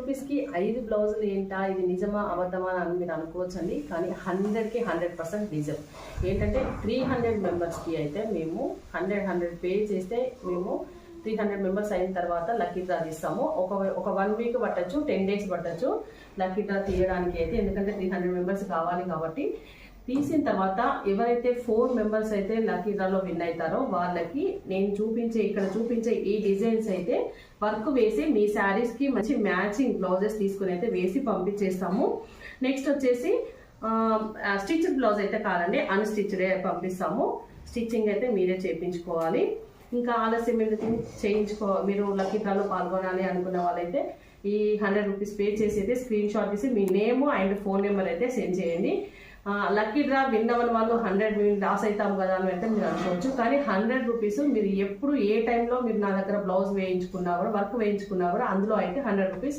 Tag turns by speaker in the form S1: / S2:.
S1: రూపీస్కి ఐదు బ్లౌజులు ఏంటా? ఇది నిజమా? అబద్ధమా? అని మీరు అనుకోవచ్చండి. కానీ హండ్రెడ్కి హండ్రెడ్ పర్సెంట్ నిజం. ఏంటంటే త్రీ హండ్రెడ్ మెంబర్స్కి అయితే మేము హండ్రెడ్ హండ్రెడ్ పే చేస్తే మేము త్రీ హండ్రెడ్ మెంబర్స్ అయిన తర్వాత లక్కీ డ్రా తీస్తాము. ఒక ఒక వన్ వీక్ పట్టచ్చు టెన్ డేస్ పట్టచ్చు లక్కీ డ్రా తీయడానికి అయితే. ఎందుకంటే త్రీ హండ్రెడ్ మెంబర్స్ కావాలి కాబట్టి తీసిన తర్వాత ఎవరైతే ఫోర్ మెంబర్స్ అయితే లక్కీ డ్రాలో విన్ అవుతారో వాళ్ళకి నేను చూపించే ఇక్కడ చూపించే ఈ డిజైన్స్ అయితే వర్క్ వేసి మీ శారీస్కి మంచి మ్యాచింగ్ బ్లౌజెస్ తీసుకుని అయితే వేసి పంపించేస్తాము. నెక్స్ట్ వచ్చేసి స్టిచ్డ్ బ్లౌజ్ అయితే కాదండి అన్స్టిచ్డే పంపిస్తాము. స్టిచ్చింగ్ అయితే మీరే చేయించుకోవాలి ఇంకా ఆలస్యం ఎందుకు చేయించుకో మీరు లక్కీ డ్రాలో పాల్గొనాలి అనుకున్న వాళ్ళైతే ఈ హండ్రెడ్ రూపీస్ పే చేసి అయితే స్క్రీన్ షాట్ తీసి మీ నేమ్ అండ్ ఫోన్ నెంబర్ అయితే సెండ్ చేయండి. లక్కీ డ్రా విన్ అవ్వని వాళ్ళు హండ్రెడ్ లాస్ అవుతాం కదా అని అయితే మీరు అనుకోవచ్చు. కానీ హండ్రెడ్ రూపీస్ మీరు ఎప్పుడు ఏ టైంలో మీరు నా దగ్గర బ్లౌజ్ వేయించుకున్నా కూడా వర్క్ వేయించుకున్నా కూడా అందులో అయితే హండ్రెడ్ రూపీస్